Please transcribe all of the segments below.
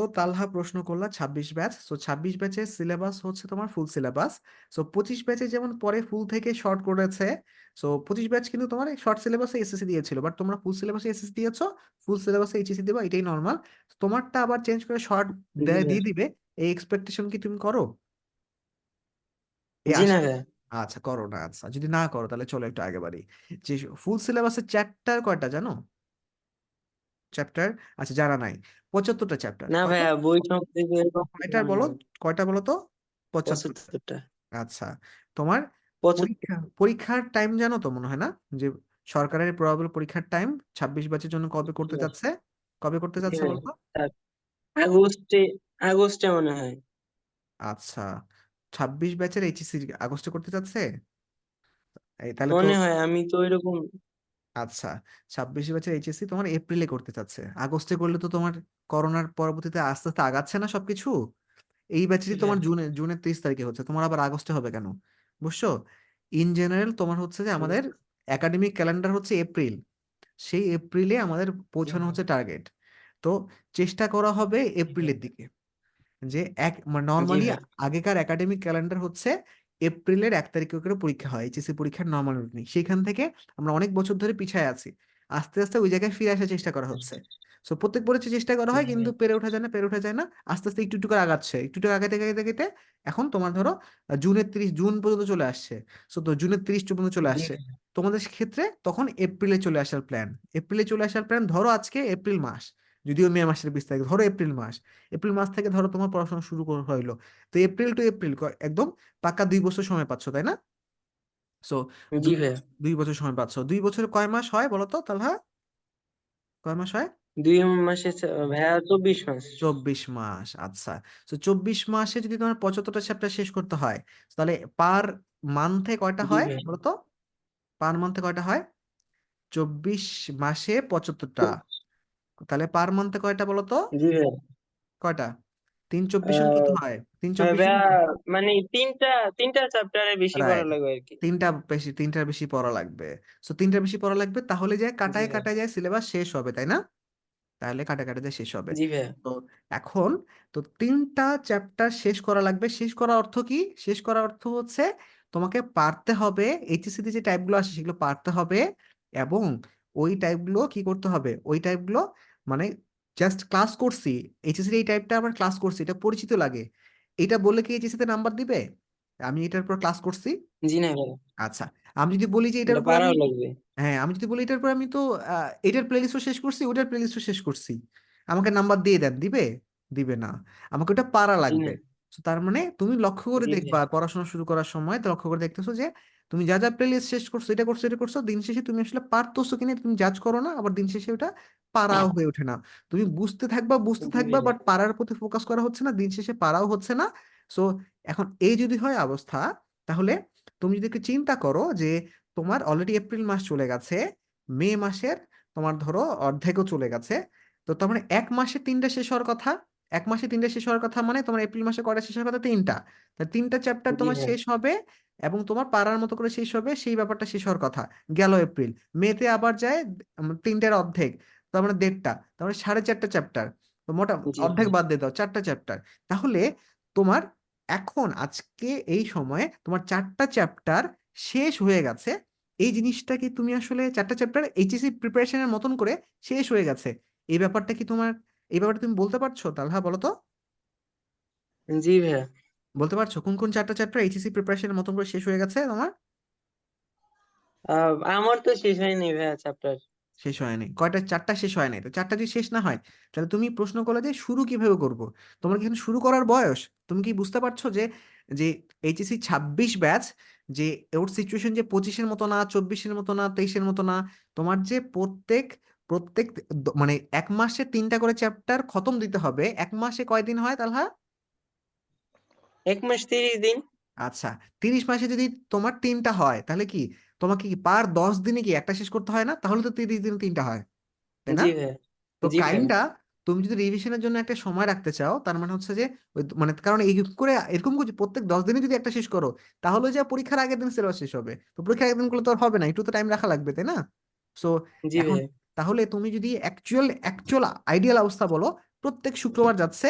তো তালহা প্রশ্ন করলা ছাব্বিশ ব্যাচ। সো ছাব্বিশ ব্যাচের সিলেবাস হচ্ছে তোমার ফুল সিলেবাস সো পঁচিশ ব্যাচে যেমন পরে ফুল থেকে শর্ট করেছে সো পঁচিশ ব্যাচ কিন্তু তোমার শর্ট সিলেবাসে এসএসসি দিয়েছিল। বাট তোমরা ফুল সিলেবাসে এসএসসি দিয়েছ ফুল সিলেবাসে এইচএসসি দেবা এটাই নর্মাল তোমারটা আবার চেঞ্জ করে শর্ট দিয়ে দিবে। এই এক্সপেকটেশন কি তুমি করো? আচ্ছা করো না আচ্ছা। যদি না করো তাহলে চলো একটু আগে বাড়ি। যে ফুল সিলেবাসের চ্যাপ্টার কয়টা জানো? চ্যাপ্টার আচ্ছা জানা নাই। পঁচাত্তরটা চ্যাপ্টার না কয়টা? ভাইয়া বই সম্পর্কে এরকম বলো? কয়টা বলো তো? পঁচাত্তরটা। আচ্ছা তোমার পরীক্ষা পরীক্ষার টাইম জানো তো মনে হয় না? যে সরকারের প্রবাবল পরীক্ষার টাইম ছাব্বিশ ব্যাচের জন্য কবে করতে যাচ্ছে? কবে করতে যাচ্ছে বলতো? আগস্টে আগস্টে মনে হয়। আচ্ছা ছাব্বিশ ব্যাচের এইচএসসি আগস্টে করতে যাচ্ছে? এই তাহলে মনে হয় আমি তো এরকম আচ্ছা ছাব্বিশ ব্যাচের এইচএসসি তোমার এপ্রিলে করতে চাচ্ছে। আগস্টে করলে তো তোমার করোনার পরবর্তীতে আস্তে আস্তে আগাচ্ছে না সবকিছু? এই ব্যাচেরই তোমার হ্যাঁ। জুনে জুনের তেইশ তারিখে হচ্ছে। তোমার আবার আগস্টে হবে কেন? বুঝছ? ইন জেনারেল তোমার হচ্ছে যে আমাদের একাডেমিক ক্যালেন্ডার হচ্ছে এপ্রিল সেই এপ্রিলে আমাদের পৌঁছানো হচ্ছে টার্গেট তো চেষ্টা করা হবে এপ্রিলের দিকে। যে এক নর্মালি আগেকার একাডেমিক ক্যালেন্ডার হচ্ছে এপ্রিলের এক তারিখে করে পরীক্ষা হয় এইচএসসি পরীক্ষার নর্মাল রুটিন সেখান থেকে আমরা অনেক বছর ধরে পিছায় আছি। আস্তে আস্তে ওই জায়গায় ফিরে আসার চেষ্টা করা হচ্ছে। সো প্রত্যেক বছর চেষ্টা করা হয় কিন্তু পেরে ওঠা যায় না পেরে ওঠা যায় না। আস্তে আস্তে একটু একটু করে আগাচ্ছে। একটু একটু আগাতে আগাতে আগাতে এখন তোমার ধরো জুনের তিরিশ জুন পর্যন্ত চলে আসছে। সো তো জুনের তিরিশ পর্যন্ত চলে আসছে। তোমাদের ক্ষেত্রে তখন এপ্রিলে চলে আসার প্ল্যান এপ্রিলে চলে আসার প্ল্যান ধরো আজকে এপ্রিল মাস। যদিও মে মাসের বিশ তারিখ ধরো এপ্রিল মাস। এপ্রিল মাস থেকে ধরো তোমার পড়াশোনা শুরু করা হইল। তো এপ্রিল টু এপ্রিল একদম পাক্কা দুই বছর সময় পাচ্ছ তাই না? সো দুই বছর দুই বছর সময় পাচ্ছ। দুই বছরে কয় মাস হয় বলো তো তাহলে কয় মাস হয়? দুই মাসে চ- ভাইয়া চব্বিশ মাস। চব্বিশ মাস আচ্ছা। তো চব্বিশ মাসে যদি তোমার পঁচাত্তরটা চ্যাপ্টার শেষ করতে হয় তাহলে পার মান্থে কয়টা জি হয় ভাইয়া। বলো তো পার মান্থে কয়টা হয়? চব্বিশ মাসে পঁচাত্তরটা। তাহলে পার মান্থে কয়টা বলো তো জি ভাইয়া। কয়টা? তিন চব্বিশ কত আহ হয়? তিন আহ, চব্বিশ ভাইয়া মানে তিনটা তিনটা চ্যাপ্টারে বেশি লাগবে আর কি। তিনটা বেশি তিনটার বেশি পড়া লাগবে। সো তিনটার বেশি পড়া লাগবে তাহলে যায় কাটায় ভাইয়া। কাটায় যায় সিলেবাস শেষ হবে তাই না? তাহলে কাটা কাটাতে শেষ হবে। জি ভাইয়া। তো এখন তো তিনটা চ্যাপ্টার শেষ করা লাগবে। শেষ করার অর্থ কি? শেষ করার অর্থ হচ্ছে তোমাকে পারতে হবে এইচএসসি তে যে টাইপগুলো আসে সেগুলো পারতে হবে এবং ওই টাইপগুলো কি করতে হবে? ওই টাইপগুলো মানে জাস্ট ক্লাস করছি। এইচএসসি এই টাইপটা আমার ক্লাস করছি এটা পরিচিত লাগে। এটা বললে কি এইচএসসি তে নাম্বার দিবে? আমি এটার পর ক্লাস করছি? জি না ভাইয়া। আচ্ছা। আমি যদি বলি যে এটার এটা উপর আমি পারাও লাগবে। হ্যাঁ আমি যদি বলি এটার পর আমি তো আহ, এটার প্লেলিস্টও শেষ করছি ওটার প্লেলিস্টও শেষ করছি। আমাকে নাম্বার দিয়ে দেন দিবে? দিবে না। আমাকে ওটা পারা জি লাগবে। না তো তার মানে তুমি লক্ষ্য করে জি দেখবা পড়াশোনা শুরু করার সময় তো লক্ষ্য করে দেখতেছো যে তুমি যা যা প্লেলিস্ট শেষ করছ এটা করছ এটা করছ দিন শেষে তুমি আসলে পারতেছো কিনা তুমি জাজ করো না আবার দিন শেষে ওটা পারাও হয়ে। ওঠে না। তুমি বুঝতে থাকবা বুঝতে জি থাকবা বাট পারার প্রতি ফোকাস করা হচ্ছে না দিন শেষে পারাও হচ্ছে না। সো এখন এই যদি হয় অবস্থা তাহলে তুমি যদি একটু চিন্তা করো যে তোমার অলরেডি এপ্রিল মাস চলে গেছে মে মাসের তোমার ধরো অর্ধেকও চলে গেছে তো তার মানে এক মাসে তিনটা শেষ হওয়ার কথা এক মাসে তিনটা শেষ হওয়ার কথা মানে তোমার এপ্রিল মাসে কয়টা শেষ হওয়ার কথা? তিনটা। তা তিনটা চ্যাপ্টার তোমার শেষ হবে এবং তোমার পারার মতো করে শেষ হবে সেই ব্যাপারটা শেষ হওয়ার কথা। গেল এপ্রিল মেতে আবার যায় তিনটার অর্ধেক তার মানে দেড়টা তার মানে সাড়ে চারটা চ্যাপ্টার তো মোটা অর্ধেক বাদ দিয়ে দাও চারটা চ্যাপ্টার তাহলে তোমার এখন আজকে এই সময়ে তোমার চারটা চ্যাপ্টার শেষ হয়ে গেছে। এই জিনিসটা কি তুমি আসলে চারটা চ্যাপ্টার এইচএসসি প্রিপারেশনের মতন করে শেষ হয়ে গেছে? এই ব্যাপারটা কি তোমার এই ব্যাপারটা তুমি বলতে পারছ? তালহা বলো তো। জি ভাইয়া। বলতে পারছ? কোন কোন চারটা চ্যাপ্টার এইচএসসি প্রিপারেশনের মতন করে শেষ হয়ে গেছে তোমার? আমার তো শেষ হয়নি ভাইয়া চ্যাপ্টার শেষ হয়নি কয়টা, চারটা শেষ হয় নাই। তো চারটা যদি শেষ না হয়, তাহলে তুমি প্রশ্ন করলে যে, শুরু কীভাবে করব? তোমার কি শুরু করার বয়স? তুমি কি বুঝতে পারছ যে যে এইচএসসি ছাব্বিশ ব্যাচ, যে ওর সিচুয়েশন যে পঁচিশের মতো না, চব্বিশের মতো না, তেইশের মতো না, তোমার যে প্রত্যেক প্রত্যেক মানে এক মাসে তিনটা করে চ্যাপ্টার খতম দিতে হবে। এক মাসে কয়দিন হয় তাহলে এক মাস তিরিশ দিন। আচ্ছা তিরিশ মাসে যদি তোমার তিনটা হয় তাহলে কি তোমাকে কি পার দশ দিনে কি একটা শেষ করতে হয় না? তাহলে তো তিরিশ দিনে তিনটা হয় তাই না? তো কাইন্ডটা তুমি যদি রিভিশনের জন্য একটা সময় রাখতে চাও তার মানে হচ্ছে যে মানে কারণ এই করে এরকম করে প্রত্যেক দশ দিনে যদি একটা শেষ করো তাহলে যে পরীক্ষার আগের দিন সিলেবাস শেষ হবে। তো পরীক্ষার আগের দিনগুলো তো আর হবে না একটু তো টাইম রাখা লাগবে তাই না? সো এখন তাহলে তুমি যদি অ্যাকচুয়াল অ্যাকচুয়াল আইডিয়াল অবস্থা বলো প্রত্যেক শুক্রবার যাচ্ছে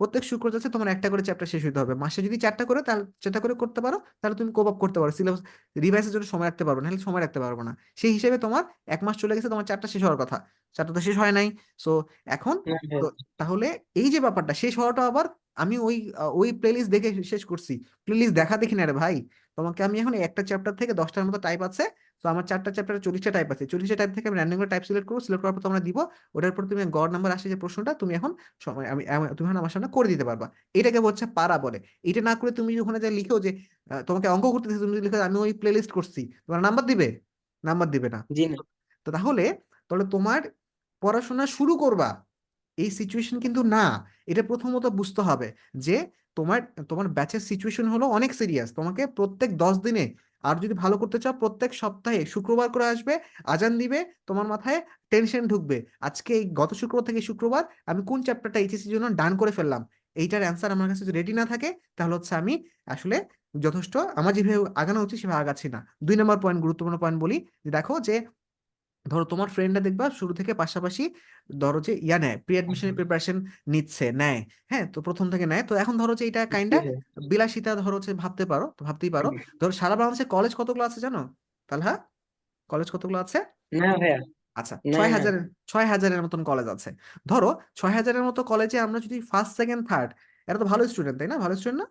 প্রত্যেক শুক্রবার যাচ্ছে তোমার একটা করে চ্যাপ্টার শেষ হতে হবে। মাসে যদি চারটা করে তাহলে চারটা করে করতে পারো তাহলে তুমি কোপ আপ করতে পারো। সিলেবাস রিভাইসের জন্য সময় রাখতে পারব না হলে সময় রাখতে পারব না। সেই হিসেবে তোমার এক মাস চলে গেছে তোমার চারটা শেষ হওয়ার কথা। চারটা তো শেষ হয় নাই। সো এখন ভাইয়া তো তাহলে এই যে ব্যাপারটা শেষ হওয়াটা আবার আমি ওই ওই প্লেলিস্ট দেখে শেষ করছি। প্লেলিস্ট দেখা দেখি না রে ভাই। তোমাকে আমি এখন একটা চ্যাপ্টার থেকে দশটার মতো টাইপ আছে তো আমার চারটা চ্যাপ্টারে চল্লিশটা টাইপ আছে। চল্লিশটা টাইপ থেকে আমি র্যান্ডম করে টাইপ সিলেক্ট করব সিলেক্ট করার পর তোমরা দিব ওটার পর তুমি গড় নাম্বার আসে যে প্রশ্নটা তুমি এখন সময় আমি তুমি এখন আমার সামনে করে দিতে পারবা। এটাকে হচ্ছে পারা বলে এটা না করে তুমি ওখানে যা লিখো যে তোমাকে অঙ্ক করতে দিচ্ছে, তুমি লিখো আমি ওই প্লে লিস্ট করছি তোমার নাম্বার দিবে? নাম্বার দিবে না। তো তাহলে তাহলে তোমার পড়াশোনা শুরু করবা। এই সিচুয়েশন কিন্তু না। এটা প্রথমত বুঝতে হবে যে তোমার তোমার ব্যাচের সিচুয়েশন হলো অনেক সিরিয়াস তোমাকে প্রত্যেক দশ দিনে আর যদি ভালো করতে চাও, প্রত্যেক সপ্তাহে শুক্রবার করে আসবে, আজান দিবে, তোমার মাথায় টেনশন ঢুকবে। আজকে এই গত শুক্রবার থেকে শুক্রবার আমি কোন চ্যাপ্টারটা এইচএসির জন্য ডান করে ফেললাম, এইটার অ্যান্সার আমার কাছে যদি রেডি না থাকে, তাহলে হচ্ছে আমি আসলে যথেষ্ট, আমার যেভাবে আগানো উচিত সেভাবে আগাচ্ছি না। দুই নম্বর পয়েন্ট গুরুত্বপূর্ণ পয়েন্ট বলি দেখো যে ধরো তোমার ফ্রেন্ডরা দেখবা শুরু থেকে পাশাপাশি ধরো যে ইয়া নেয় প্রি অ্যাডমিশনের প্রিপারেশন নিচ্ছে নেয়। হ্যাঁ তো প্রথম থেকে নেয়। তো এখন ধরো যে এটা কাইন্ডা বিলাসিতা ধরো হচ্ছে ভাবতে পারো তো ভাবতেই পারো। ধরো সারা বাংলাদেশে কলেজ কতগুলো আছে জানো? তালহা? কলেজ কতগুলো আছে? না ভাইয়া। আচ্ছা ছয় হাজারের ছয় হাজারের মতন কলেজ আছে। ধরো ছয় হাজারের মতো কলেজে আমরা যদি ফার্স্ট সেকেন্ড থার্ড এটা তো ভালো স্টুডেন্ট তাই না? ভালো স্টুডেন্ট না?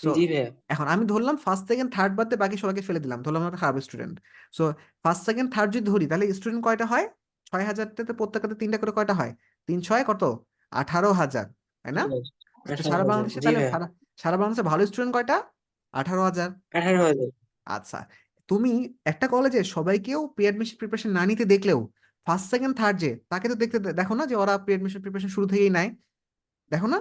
সো জি ভাইয়া। এখন আমি ধরলাম ফার্স্ট সেকেন্ড থার্ড বাদে বাকি সবাইকে ফেলে দিলাম। ধরলাম আমরা খারাপ student so first second third যদি ধরি তাহলে স্টুডেন্ট কয়টা হয়? ছয় হাজারটাতে প্রত্যেকটাতে তিনটা করে কয়টা হয়? তিন ছয় কত? আঠারো হাজার তাই না? সারা বাংলাদেশে জি তাহলে ভাইয়া। সারা সারা বাংলাদেশে ভালো স্টুডেন্ট কয়টা? আঠারো হাজার। আঠারো হাজার। আচ্ছা তুমি একটা কলেজে সবাইকেও প্রি অ্যাডমিশন প্রিপারেশন না নিতে দেখলেও ফার্স্ট সেকেন্ড থার্ড যে তাকে তো দেখতে দেখো না যে ওরা প্রি অ্যাডমিশন প্রিপারেশন শুরু থেকেই নেয়। দেখো না?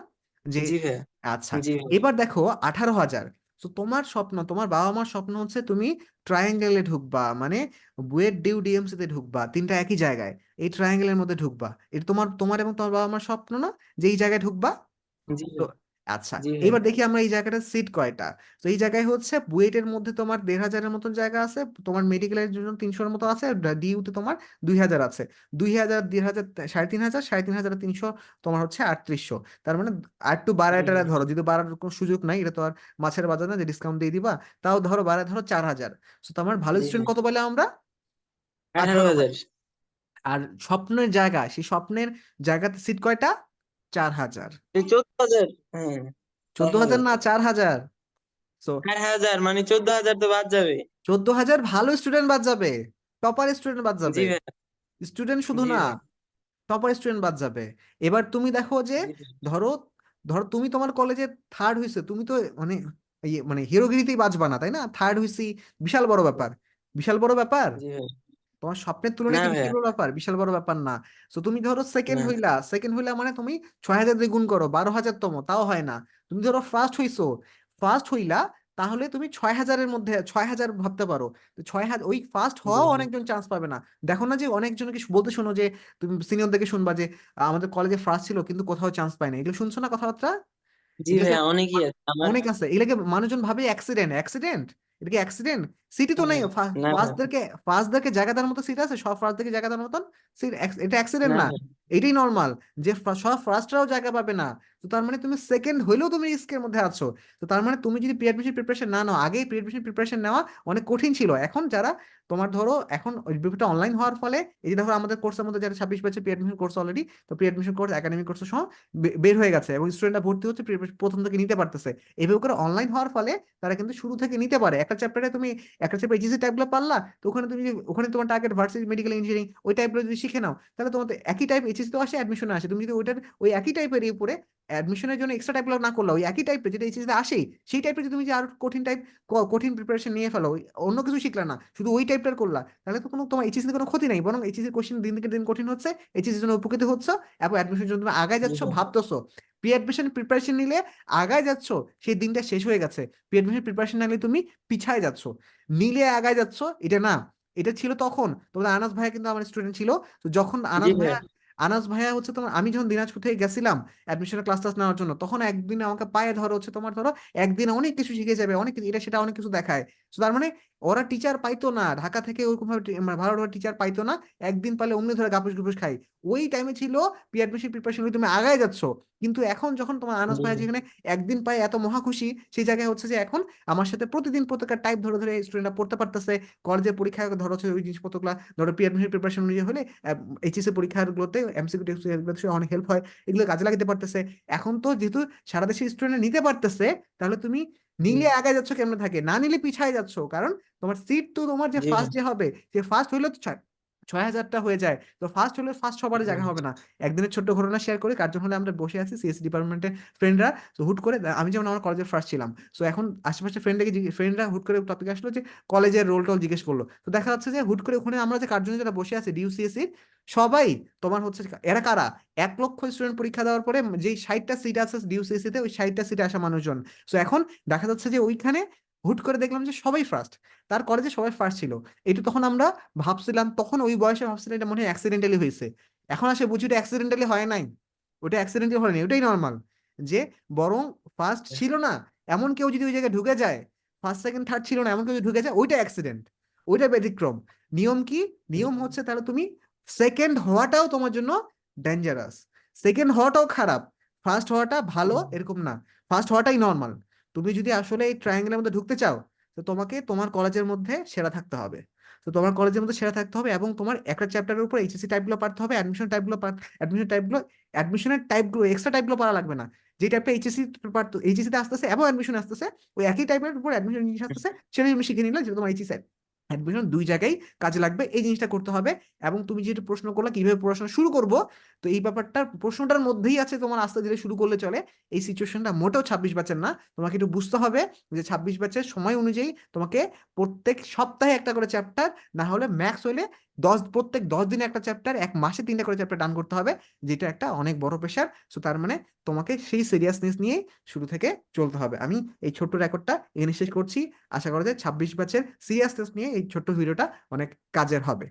যে জি ভাইয়া। আচ্ছা জি ভাইয়া। এবার দেখো আঠারো হাজার। তো তোমার স্বপ্ন তোমার বাবা মার স্বপ্ন হচ্ছে তুমি ট্রায়াঙ্গেলে ঢুকবা মানে বুয়েট ডিউ ডিএমসি তে ঢুকবা তিনটা একই জায়গায়। এই ট্রায়াঙ্গেলের মধ্যে ঢুকবা। এটা তোমার তোমার এবং তোমার বাবা মার স্বপ্ন না যে এই জায়গায় ঢুকবা? জি তো ভাইয়া। আচ্ছা এবার দেখি আমরা এই জায়গাটার সিট কয়টা? তো এই জায়গায় হচ্ছে বুয়েটের মধ্যে তোমার দেড় হাজারের মতন জায়গা আছে তোমার মেডিকেলের জন্য তিনশোর মতো আছে ডিউতে তোমার দুই হাজার আছে। দুই হাজার দেড় হাজার সাড়ে তিন হাজার সাড়ে তিন হাজার তিনশো তোমার হচ্ছে আটত্রিশশো। তার মানে আর একটু বাড়ায় টাড়ায় ধরো যদি বাড়ার কোনো সুযোগ নাই এটা তো আর মাছের বাজার না যে ডিসকাউন্ট দিয়ে দিবা তাও ধরো বাড়ায় ধরো চার হাজার। তো তোমার ভালো স্টুডেন্ট কত বলে আমরা? আঠারো হাজার। আর স্বপ্নের জায়গা সেই স্বপ্নের জায়গাতে সিট কয়টা? চার হাজার। চোদ্দ হাজার? হ্যাঁ। চোদ্দ হাজার না চার হাজার। চার হাজার মানে চোদ্দ হাজার তো বাদ যাবে। চোদ্দ হাজার ভালো স্টুডেন্ট বাদ যাবে। টপার স্টুডেন্ট বাদ যাবে। স্টুডেন্ট শুধু না টপার স্টুডেন্ট বাদ যাবে। এবার তুমি দেখো যে ধরো ধরো তুমি তোমার কলেজে থার্ড হইছে তুমি তো মানে ইয়ে মানে হিরোগিরিতেই বাঁচবা না তাই না? থার্ড হইছি বিশাল বড় ব্যাপার। বিশাল বড় ব্যাপার। তোমার স্বপ্নের তুলনায় না কি বিশাল বড় ব্যাপার বিশাল বড় ব্যাপার না। তো তুমি ধরো সেকেন্ড হইলা সেকেন্ড হইলা মানে তুমি ছয় হাজার দিয়ে গুণ করো বারো হাজার তম তাও হয় না। তুমি ধরো ফার্স্ট হইছো ফার্স্ট হইলা তাহলে তুমি ছয় হাজারের মধ্যে ছয় হাজার ভাবতে পারো। তো ছয় হাজার ওই ফার্স্ট জি হওয়াও ভাইয়া অনেকজন চান্স পাবে না। দেখো না যে অনেকজনকে বলতে শোনো যে তুমি সিনিয়রদেরকে শুনবা যে আহ, আমাদের কলেজে ফার্স্ট ছিল কিন্তু কোথাও চান্স পায় না এগুলো শুনছো না কথাবার্তা? জি ভাইয়া অনেকই আছে আমার অনেক আছে। এগুলোকে মানুষজন ভাবে অ্যাক্সিডেন্ট অ্যাক্সিডেন্ট এটা কি অ্যাক্সিডেন্ট সিটি তো নেই ফার্স্টদেরকে ফার্স্টদেরকে জায়গা দেওয়ার মতো সিট আছে সব ফার্স্টদেরকে জায়গা দেওয়ার মতন সিট এটা অ্যাক্সিডেন্ট না এটাই নর্মাল যে সব ফার্স্টরাও জায়গা পাবে না। তো তার মানে তুমি সেকেন্ড হইলেও তুমি রিস্কের মধ্যে আছো। তো তার মানে তুমি যদি প্রি অ্যাডমিশন প্রিপারেশন না নাও আগেই প্রি অ্যাডমিশন প্রিপারেশন নেওয়া অনেক কঠিন ছিল। এখন যারা তোমার ধরো এখন ব্যাপারটা অনলাইন হওয়ার ফলে এই যে ধরো আমাদের কোর্সের মধ্যে যারা ছাব্বিশ ব্যাচে প্রি অ্যাডমিশন কোর্স অলরেডি তো pre admission course academic course সহ বের হয়ে গেছে এবং স্টুডেন্টরা ভর্তি হচ্ছে প্রথম থেকে নিতে পারতেছে। এভাবে করে অনলাইন হওয়ার ফলে তারা কিন্তু শুরু থেকে নিতে পারে। একটা চ্যাপ্টারে তুমি একটা চ্যাপ্টার এইচএসসি টাইপগুলো পারলা তো ওখানে তুমি ওখানে তোমার টার্গেট ভার্সিটি মেডিকেল ইঞ্জিনিয়ারিং ওই টাইপগুলো যদি শিখে নাও তাহলে তোমাদের একই টাইপ এইচএসসি তো আসে অ্যাডমিশনে আসে তুমি যদি ওইটার ওই একই টাইপের উপরে অ্যাডমিশনের জন্য এক্সট্রা টাইপগুলো না করলে ওই একই টাইপের যেটা এইচএসসি আসেই সেই টাইপের যদি তুমি যে আরও কঠিন টাইপ কঠিন প্রিপারেশন নিয়ে ফেলো ওই অন্য কিছু শিখলা না শুধু ওই টাইপটার করলা তাহলে তো কোনো তোমার এইচএসসি কোনো ক্ষতি নাই বরং এইচএসসি কোশ্চেন দিন থেকে দিন কঠিন হচ্ছে এইচএসসি জন্য উপকৃত হচ্ছে এবং অ্যাডমিশনের জন্য তুমি আগায় যাচ্ছ। ভাবতেছো প্রি অ্যাডমিশন প্রিপারেশন নিলে আগায় যাচ্ছ সেই দিনটা শেষ হয়ে গেছে। প্রি অ্যাডমিশন প্রিপারেশন নিলে তুমি পিছায় যাচ্ছ। নিলে আগায় যাচ্ছ এটা না। এটা ছিল তখন। তোমাদের আনাস ভাইয়া কিন্তু আমার স্টুডেন্ট ছিল। তো যখন আনাস ভাইয়া। আনাস ভাইয়া হচ্ছে তোমার আমি যখন দিনাজপুর থেকে গেছিলাম অ্যাডমিশনের ক্লাস টাস নেওয়ার জন্য তখন একদিন আমাকে পায়ে ধরো হচ্ছে তোমার ধরো একদিন অনেক কিছু শিখে যাবে অনেক এটা সেটা অনেক কিছু দেখায়। তো তার মানে ওরা টিচার পাইতো না। ঢাকা থেকে ওরকম ভাবে মানে ভালো ভালো টিচার পাইতো না। একদিন পালে অমনি ধরে গাপুস গুপুস খাই। ওই টাইমে ছিল পি অ্যাডমিশন প্রিপারেশন তুমি আগায় যাচ্ছ। কিন্তু এখন যখন তোমার আনাস ভাই যেখানে একদিন পায় এত মহা খুশি সেই জায়গায় হচ্ছে যে এখন আমার সাথে প্রতিদিন প্রত্যেকটা টাইপ ধরে ধরে স্টুডেন্টরা পড়তে পারতেছে। কলেজের পরীক্ষায় ধরো হচ্ছে ওই জিনিসপত্রগুলো ধরো পি অ্যাডমিশন প্রিপারেশন অনুযায়ী হলে এইচএসসি পরীক্ষাগুলোতে এমসিকিউ টেস্টগুলোতে অনেক হেল্প হয়। এগুলো কাজে লাগাতে পারতেছে। এখন তো যেহেতু সারা দেশে স্টুডেন্ট নিতে পারতেছে তাহলে তুমি নিলে আগে যাচ্ছ কেমনে থাকে? না নিলে পিছায় যাচ্ছ। কারণ তোমার সিট তো তোমার যে ফার্স্ট যে হবে যে ফার্স্ট হইল তো ছয় হাজারটা হয়ে যায়। তো ফার্স্ট হলে ফার্স্ট সবার জায়গা হবে না। একদিনের ছোট্ট ঘটনা শেয়ার করি কার্জন হলে আমরা বসে আছি সিএস ডিপার্টমেন্টের ফ্রেন্ডরা তো হুট করে আমি যেমন আমার কলেজের ফার্স্ট ছিলাম। তো এখন আশেপাশে ফ্রেন্ডকে ফ্রেন্ডরা হুট করে টপিক আসলো যে কলেজের রোল টোল জিজ্ঞেস করল। তো দেখা যাচ্ছে যে হুট করে ওখানে আমরা যে কার্জনে যারা বসে আছি ডিউসিএসসি সবাই তোমার হচ্ছে এরা কারা? এক লক্ষ স্টুডেন্ট পরীক্ষা দেওয়ার পরে যেই ষাটটা সিট আছে ডিউসিএসসি তে ওই ষাটটা সিটে আসা মানুষজন। তো এখন দেখা যাচ্ছে যে ওইখানে হুট করে দেখলাম যে সবাই ফার্স্ট তার কলেজে সবাই ফার্স্ট ছিল। এটা তখন আমরা ভাবছিলাম তখন ওই বয়সে ভাবছিলাম এটা মনে হয় অ্যাক্সিডেন্টালি হয়েছে। এখন আসে বুঝি ওটা অ্যাক্সিডেন্টালি হয় নাই। ওটা অ্যাক্সিডেন্টালি হয়নি ওটাই নর্মাল যে বরং ফার্স্ট ছিল না এমন কেউ যদি ওই জায়গায় ঢুকে যায় ফার্স্ট সেকেন্ড থার্ড ছিল না এমন কেউ যদি ঢুকে যায় ওইটা অ্যাক্সিডেন্ট ওইটা ব্যতিক্রম। নিয়ম কি? নিয়ম হচ্ছে তাহলে তুমি সেকেন্ড হওয়াটাও তোমার জন্য ডেঞ্জারাস সেকেন্ড হওয়াটাও খারাপ। ফার্স্ট হওয়াটা ভালো এরকম না। ফার্স্ট হওয়াটাই নর্মাল তুমি যদি আসলে এই ট্রায়াঙ্গেলের মধ্যে ঢুকতে চাও, তো তোমাকে তোমার কলেজের মধ্যে সেরা থাকতে হবে। তো তোমার কলেজের মধ্যে সেরা থাকতে হবে এবং তোমার একটা চ্যাপ্টারের উপর এইচএসসি টাইপগুলো পারতে হবে অ্যাডমিশন টাইপগুলো অ্যাডমিশন টাইপগুলো অ্যাডমিশনের টাইপগুলো এক্সট্রা টাইপগুলো পারা লাগবে না। যে টাইপটা এইচএসসি পারতো এইচএসসিতে আসতেছে এবং অ্যাডমিশন আসতেছে, ওই একই টাইপের উপর অ্যাডমিশন জিনিস আসতেছে সেটা তুমি শিখে নিলে যেটা তোমার এইচএসসি অ্যাডমিশন দুই জায়গায় কাজে লাগবে, এই জিনিসটা করতে হবে। এবং তুমি যেটা প্রশ্ন করলে কীভাবে পড়াশোনা শুরু করব, তো এই ব্যাপারটা প্রশ্নটার মধ্যেই আছে তোমার আস্তে ধীরে শুরু করলে চলে। এই সিচুয়েশনটা মোটেও ছাব্বিশ ব্যাচের না। তোমাকে একটু বুঝতে হবে যে ছাব্বিশ ব্যাচের সময় অনুযায়ী তোমাকে প্রত্যেক সপ্তাহে একটা করে চ্যাপ্টার না হলে ম্যাক্স হলে দশ, প্রত্যেক দশ দিনে একটা চ্যাপ্টার এক মাসে তিনটা করে চ্যাপ্টার ডান করতে হবে, যেটা একটা অনেক বড় প্রেশার সো তার মানে তোমাকে সেই সিরিয়াসনেস নিয়ে শুরু থেকে চলতে হবে। আমি এই ছোট্ট রেকর্ডটা এখানে শেষ করছি। আশা করা যায় ছাব্বিশ ব্যাচের সিরিয়াসনেস নিয়ে এই ছোট্ট ভিডিওটা অনেক কাজের হবে।